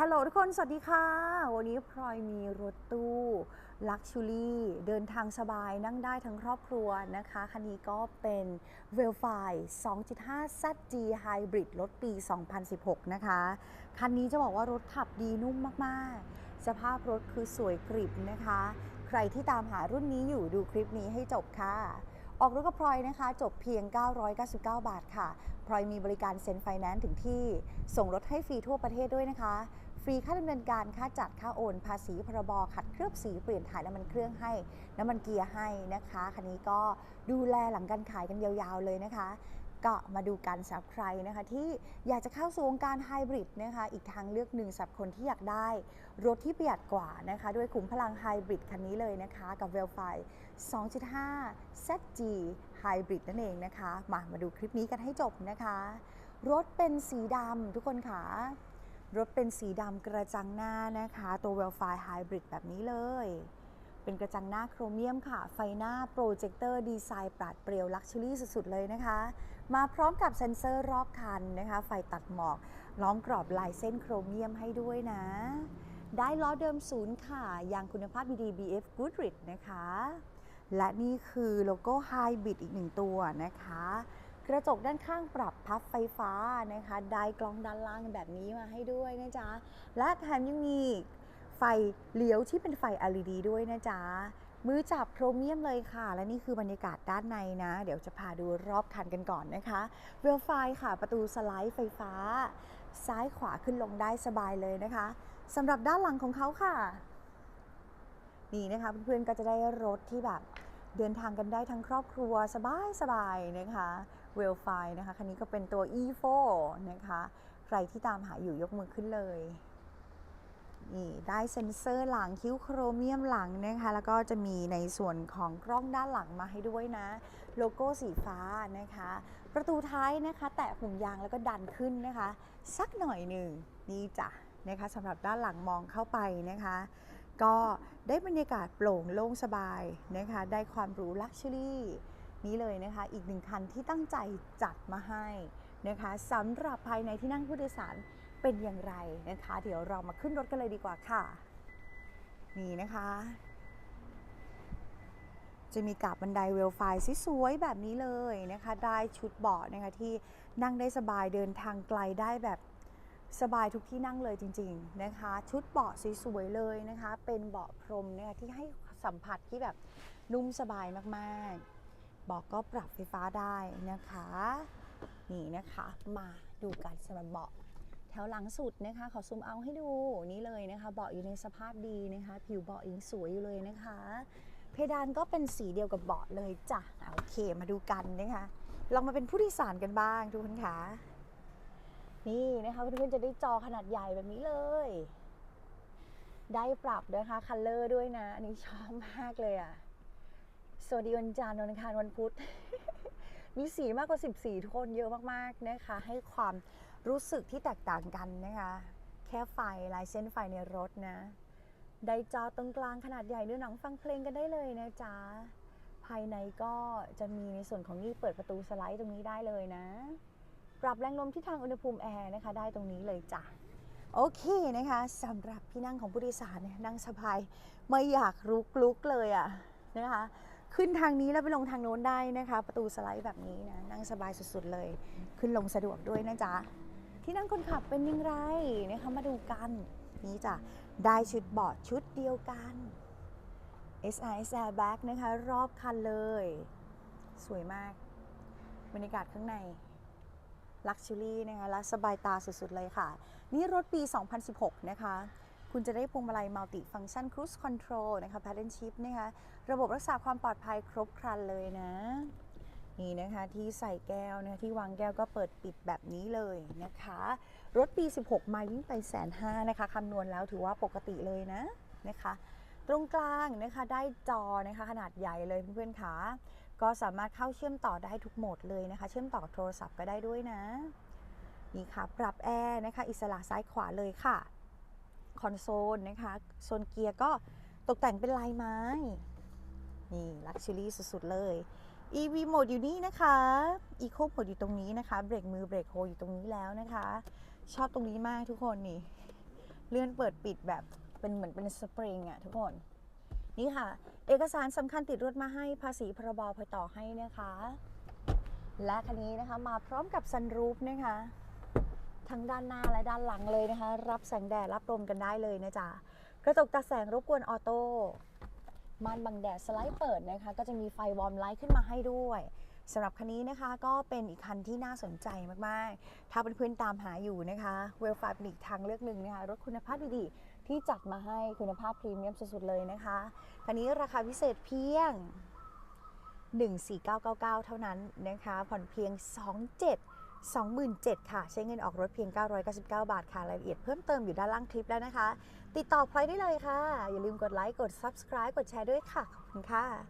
ฮัลโหลทุกคน สวัสดีค่ะ วันนี้พลอยมีรถตู้ลักชูรี่เดินทางสบายนั่งได้ทั้งครอบครัวนะคะ คันนี้ก็เป็น v e l f i 2.5 ZG Hybrid รถปี 2016 นะคะ คันนี้จะบอกว่ารถขับดีนุ่มมาก ๆ สภาพรถคือสวยกริบนะคะ ใครที่ตามหารุ่นนี้อยู่ดูคลิปนี้ให้จบค่ะ ออกรถกับพลอยนะคะ จบเพียง 999 บาทค่ะ พลอยมีบริการเซ็นไฟแนนซ์ถึงที่ ส่งรถให้ฟรีทั่วประเทศด้วยนะคะ รีค่าดำเนินการค่าจัดค่าโอน ภาษีพรบขัดเคลือบสีเปลี่ยนถ่ายน้ำมันเครื่องให้น้ำมันเกียร์ให้นะคะคันนี้ก็ดูแลหลังการขายกันยาวๆเลยนะคะก็มาดูกันสำหรับใครนะคะที่อยากจะเข้าสู่วงการไฮบริดนะคะอีกทางเลือกหนึ่งสำหรับคนที่อยากได้รถที่ประหยัดกว่านะคะด้วยขุมพลังไฮบริดคันนี้เลยนะคะกับ v e l f i 2.5 ZG Hybrid นั่นเองนะคะ มามาดูคลิปนี้กันให้จบนะคะ รถเป็นสีดำทุกคนค่ะ รถเป็นสีดำกระจังหน้านะคะ ตัว w e l f i Hybrid แบบนี้เลย เป็นกระจังหน้าโครเมียมค่ะ ไฟหน้าโปรเจคเตอร์ดีไซน์ปราดเปรียวลักชัวรี่สุดๆเลยนะคะ มาพร้อมกับเซ็นเซอร์รอบคันนะคะ ไฟตัดหมอก ล้อมกรอบลายเส้นโครเมียมให้ด้วยนะ ได้ล้อเดิมศูนย์ค่ะ ยางคุณภาพ BD BF Goodrich นะคะ และนี่คือโลโก้ Hybrid อีกหนึ่งตัวนะคะ กระจกด้านข้างปรับพับไฟฟ้านะคะได้กล้องด้านล่างแบบนี้มาให้ด้วยนะจ๊ะ และแถมยังมีไฟเลี้ยวที่เป็นไฟ LED ด้วยนะจ๊ะ มือจับโครเมียมเลยค่ะ และนี่คือบรรยากาศด้านในนะ เดี๋ยวจะพาดูรอบคันกันก่อนนะคะเวลไฟค่ะ ประตูสไลด์ไฟฟ้า ซ้ายขวาขึ้นลงได้สบายเลยนะคะสำหรับด้านหลังของเขาค่ะ นี่นะคะเพื่อนๆก็จะได้รถที่แบบ เดินทางกันได้ทั้งครอบครัวสบายๆนะคะเวลไฟนะคะ คันนี้ก็เป็นตัว e4 นะคะ ใครที่ตามหาอยู่ยกมือขึ้นเลยนี่ได้เซ็นเซอร์หลังคิ้วโครเมียมหลังนะคะ แล้วก็จะมีในส่วนของกล้องด้านหลังมาให้ด้วยนะ โลโก้สีฟ้านะคะ ประตูท้ายนะคะ แตะหุ่มยางแล้วก็ดันขึ้นนะคะ สักหน่อยหนึ่งนี่จ้ะนะคะสำหรับด้านหลังมองเข้าไปนะคะ ก็ได้บรรยากาศโปร่งโล่งสบายนะคะ ได้ความหรูลักชัวรี่นี้เลยนะคะ อีกหนึ่งคันที่ตั้งใจจัดมาให้นะคะสำหรับภายในที่นั่งผู้โดยสารเป็นอย่างไรนะคะ เดี๋ยวเรามาขึ้นรถกันเลยดีกว่าค่ะ นี่นะคะ จะมีกาบบันไดเวลไฟสวยๆแบบนี้เลยนะคะ ได้ชุดเบาะนะคะที่นั่งได้สบายเดินทางไกลได้แบบ สบายทุกที่นั่งเลยจริง ๆนะคะ ชุดเบาะสวยๆเลยนะคะ เป็นเบาะพรมนะคะที่ให้สัมผัสที่แบบนุ่มสบายมากๆเบาะก็ปรับไฟฟ้าได้นะคะ นี่นะคะมาดูกันสำหรับเบาะแถวหลังสุดนะคะ ขอซูมเอาให้ดูนี่เลยนะคะเบาะอยู่ในสภาพดีนะคะ ผิวเบาะยังสวยอยู่เลยนะคะ เพดานก็เป็นสีเดียวกับเบาะเลยจ้ะโอเคมาดูกันนะคะลองมาเป็นผู้โดยสารกันบ้างทุกคนค่ะ นี่นะคะเพื่อนๆจะได้จอขนาดใหญ่แบบนี้เลย ได้ปรับนะคะคัลเลอร์ด้วยนะอันนี้ชอบมากเลยอะสวัสดีวันจันทร์วันอังคารวันพุธมีสีมากกว่า10สีทุกคนเยอะมากๆนะคะ ให้ความรู้สึกที่แตกต่างกันนะคะ แค่ไฟลายเส้นไฟในรถนะ ได้จอตรงกลางขนาดใหญ่ดูหนังฟังเพลงกันได้เลยนะจ๊ะ ภายในก็จะมีในส่วนของนี่เปิดประตูสไลด์ตรงนี้ได้เลยนะ ปรับแรงลมที่ทางอุณหภูมิแอร์นะคะ ได้ตรงนี้เลยจ้ะโอเคนะคะสำหรับที่นั่งของผู้โดยสารเนี่ยนั่งสบายไม่อยากรุกลุกเลยอะนะคะขึ้นทางนี้แล้วไปลงทางโน้นได้นะคะ ประตูสไลด์แบบนี้นะนั่งสบายสุดๆเลย ขึ้นลงสะดวกด้วยนะจ๊ะที่นั่งคนขับเป็นยังไงนะคะมาดูกันนี่จ้ะได้ชุดเบาะชุดเดียวกัน SIS Airbag นะคะ รอบคันเลย สวยมาก บรรยากาศข้างใน ลักชัวรี่นะคะและสบายตาสุดๆเลยค่ะ นี่รถปี 2016 นะคะ คุณจะได้พวงมาลัยมัลติฟังชัน Cruise Control นะคะ Paddle Shift นะคะ ระบบรักษาความปลอดภัยครบครันเลยนะ นี่นะคะที่ใส่แก้วนะคะที่วางแก้วก็เปิดปิดแบบนี้เลยนะคะ รถปี 16 มาวิ่งไปแสนห้านะคะคำนวณแล้วถือว่าปกติเลยนะนะคะ ตรงกลางนะคะได้จอนะคะขนาดใหญ่เลยเพื่อนๆค่ะ ก็สามารถเข้าเชื่อมต่อได้ทุกโหมดเลยนะคะ เชื่อมต่อกับโทรศัพท์ก็ได้ด้วยนะ นี่ค่ะ ปรับแอร์นะคะ อิสระซ้ายขวาเลยค่ะ คอนโซลนะคะ โซนเกียร์ก็ตกแต่งเป็นลายไม้ นี่ลักชัวรี่สุดๆเลย EV โหมดอยู่นี่นะคะ Eco โหมดอยู่ตรงนี้นะคะ เบรกมือเบรกโฮอยู่ตรงนี้แล้วนะคะ ชอบตรงนี้มากทุกคนนี่ เลื่อนเปิดปิดแบบเป็นเหมือนเป็นสปริงอะทุกคน นี่ค่ะ เอกสารสำคัญติดรถมาให้ภาษีพรบพต่อให้นะคะ และคันนี้นะคะมาพร้อมกับซันรูฟนะคะ ทั้งด้านหน้าและด้านหลังเลยนะคะ รับแสงแดดรับลมกันได้เลยนะจ๊ะกระจกตาแสงรบกวนออโต้ม่านบังแดดสไลด์เปิดนะคะ ก็จะมีไฟวอร์มไลท์ขึ้นมาให้ด้วย สำหรับคันนี้นะคะก็เป็นอีกคันที่น่าสนใจมาก ๆ ถ้าเพื่อนๆตามหาอยู่นะคะเวลฟาเป็นอีกทางเลือกหนึ่งนะคะรถคุณภาพดีๆ ที่จัดมาให้คุณภาพพรีเมียมสุดๆเลยนะคะ คันนี้ราคาพิเศษเพียง 14999 เท่านั้นนะคะ ผ่อนเพียง 27 27,000ค่ะ ใช้เงินออกรถเพียง 999 บาทค่ะ รายละเอียดเพิ่มเติมอยู่ด้านล่างคลิปแล้วนะคะ ติดต่อพลอยได้เลยค่ะ อย่าลืมกดไลค์ กด subscribe กดแชร์ด้วยค่ะ ขอบคุณค่ะ